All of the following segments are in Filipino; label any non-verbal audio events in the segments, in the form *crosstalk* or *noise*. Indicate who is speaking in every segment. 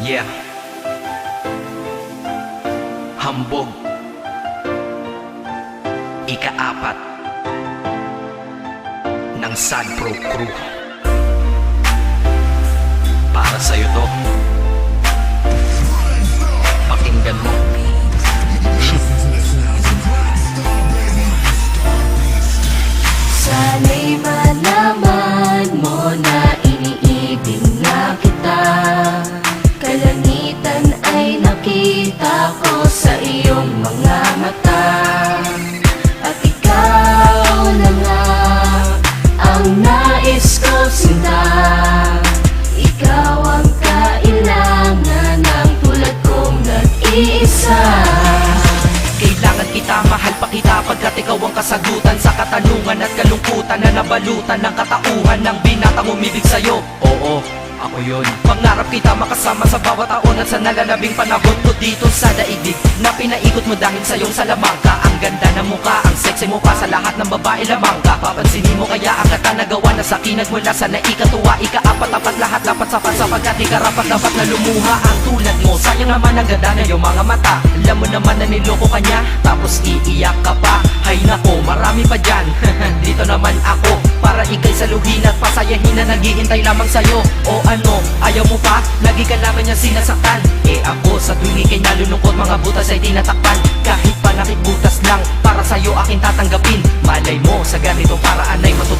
Speaker 1: Yeah. Hambog. Ikaapat ng Sad Pro Crew. Para sa'yo to. Pakinggan mo.
Speaker 2: Ay nakita ko sa iyong mga mata. At ikaw na nga ang nais ko sinta. Ikaw ang kailangan ng tulad kong nag-iisa.
Speaker 1: Kailangan kita, mahal pa kita Pagkat ikaw ang kasagutan sa katanungan at kalungkutan Na nabalutan ng katauhan ng binatang umibig sa'yo. Oo, ako yun. Pangarap kita makasama sa bawat taon At sa nalalabing panahon. Ko dito sa daigdig Na pinaikot mo dahil sa iyong salamangka Ang ganda ng mukha, sexy mo pa Sa lahat ng babae lamang ka Papansinin mo kaya ang kata nagawa na sa akin Nagmula sa naikatuwa, ikaapat-apat lahat Dapat sapat sapagkat ikarapat dapat na lumuha Ang tulad mo, sayang naman ang ganda na iyong mga mata. Alam mo naman na niloko ka niya Tapos iiyak ka pa. Hay nako, marami pa dyan. *laughs* Dito naman ako Para ikay saluhin at pasayahin na naghihintay lamang sa'yo. O ano, ayaw mo pa? Lagi ka naman niya sinasaktan. Eh ako sa tuwing ikay nalulungkot Mga butas ay tinatakpan. Kahit pa nakikbutas lang Para sa'yo akin tatanggapin. Malay mo, sa ganitong paraan ay matutunan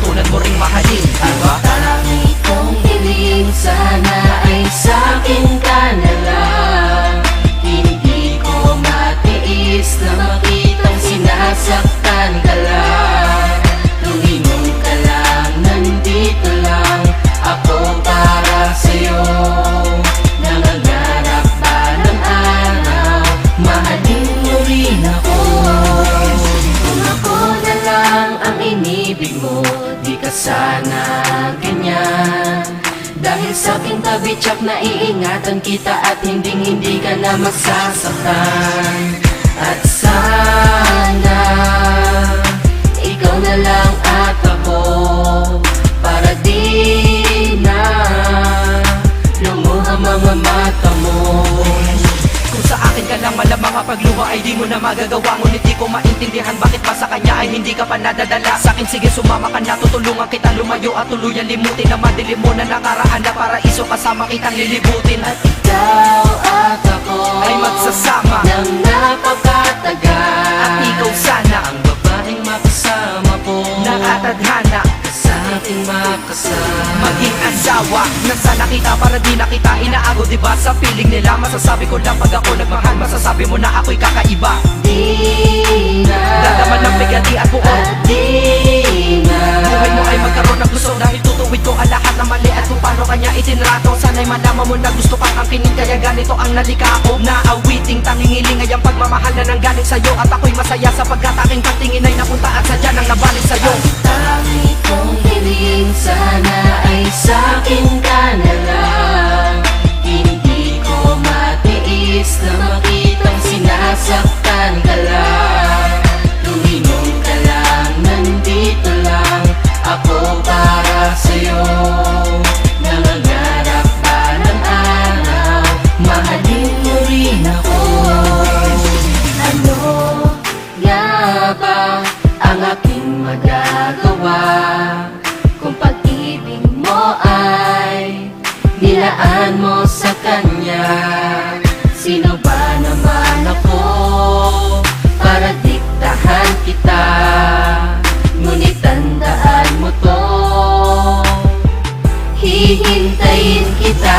Speaker 2: sa aking tabi tsak na iingatan kita At hindi hindi ka na masasaktan At sana Ikaw na lang at ako Para di na Lumuha mga mata mo.
Speaker 1: Kung sa akin ka lang malamang kapag ay di mo na magagawa. di ko maintindihan bakit pa sa kanya ay hindi ka pa nadadala? Sa akin sige sumama ka na tutulungan kita lumayo at tuluyan limutin Na madilim mo na nakaraan na paraiso kasama kitang lilibutin.
Speaker 2: At ikaw at ako
Speaker 1: Ay magsasama Maging asawa na sana kita para di na kita inaago Diba sa feeling nila masasabi ko lang pag ako nagmahal Masasabi mo na ako'y kakaiba.
Speaker 2: Di na.
Speaker 1: Dalaman ng bigati at buo.
Speaker 2: At di na.
Speaker 1: Buhay mo ay magkaroon ng gusto Dahil tutuwid ko ang lahat na mali At kung paano kanya itinrato. Sana'y malaman mo na gusto kang angkinin Kaya ganito ang nalika ko. Naawiting tangingiling ay ang pagmamahal na nanggaling sa'yo At ako'y masaya sapagkat aking
Speaker 2: nilaan mo sa kanya. Sino ba naman ako para diktahan kita? Ngunit tandaan mo to. Hihintayin kita.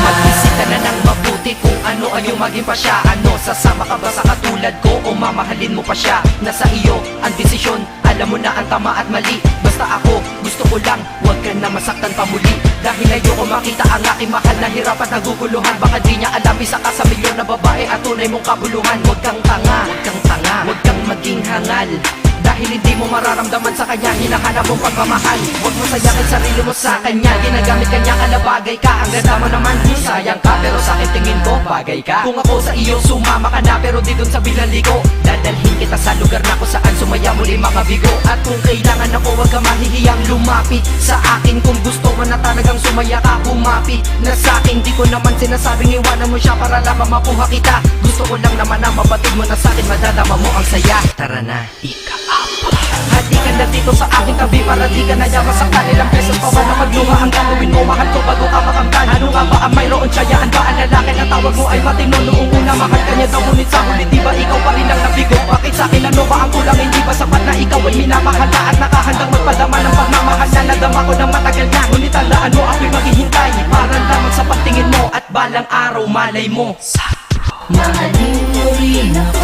Speaker 1: Mag-isip ka na ng mabuti kung ano ay yung maging pa siya Ano, sasama ka ba sa katulad ko o mamahalin mo pa siya? Nasa iyo ang desisyon, alam mo na ang tama at mali. Basta ako, gusto ko lang, huwag ka na masaktan pa muli Dahil ayoko makita ang aking mahal na hirap at naguguluhan. Baka di niya alam isa ka sa milyon na babae at tunay mong kabuluhan. Huwag kang tanga, huwag kang tanga, huwag kang maging hangal. Dahil hindi mo mararamdaman sa kanya Hinahanap mong pagmamahal. Huwag mo sayakin sarili mo sa kanya. Ginagamit kanya ka na bagay ka. Ang ganda mo naman, sayang ka. Pero sa akin tingin ko, bagay ka. Kung ako sa iyo, sumama ka na. Pero di dun sa bilali ko Dadalhin kita sa lugar na saan Sumaya muli mga bigo At kung kailangan ako, huwag ka mahihiyang lumapit Sa akin kung gusto mo na talagang sumaya ka Humapit na sa akin. Di ko naman sinasabing iwanan mo siya Para lamang makuha kita. Gusto ko lang naman na mabatid mo na sa akin Madadama mo ang saya. Tara na, Na dito sa aking tabi Para di ka nayaman sa kanilang beses pa ba na magluha Ang gagawin mo, mahal ko bago ka makamtan. Ano nga ba ang mayroon? Tsayaan ba ang lalaki na tawag mo ay matino? Noong una mahal ka daw Ngunit sa huli di ba ikaw pa rin ang nabigo? Bakit sa akin ano ba ang kulang Hindi ba sapat na ikaw ay minamahal na At nakahandang magpadama ng pagmamahal na Nadama ko ng matagal na? Ngunit tandaan mo ako'y maghihintay Para lamang sa pagtingin mo At balang araw malay mo.
Speaker 2: Mahalin mo rin ako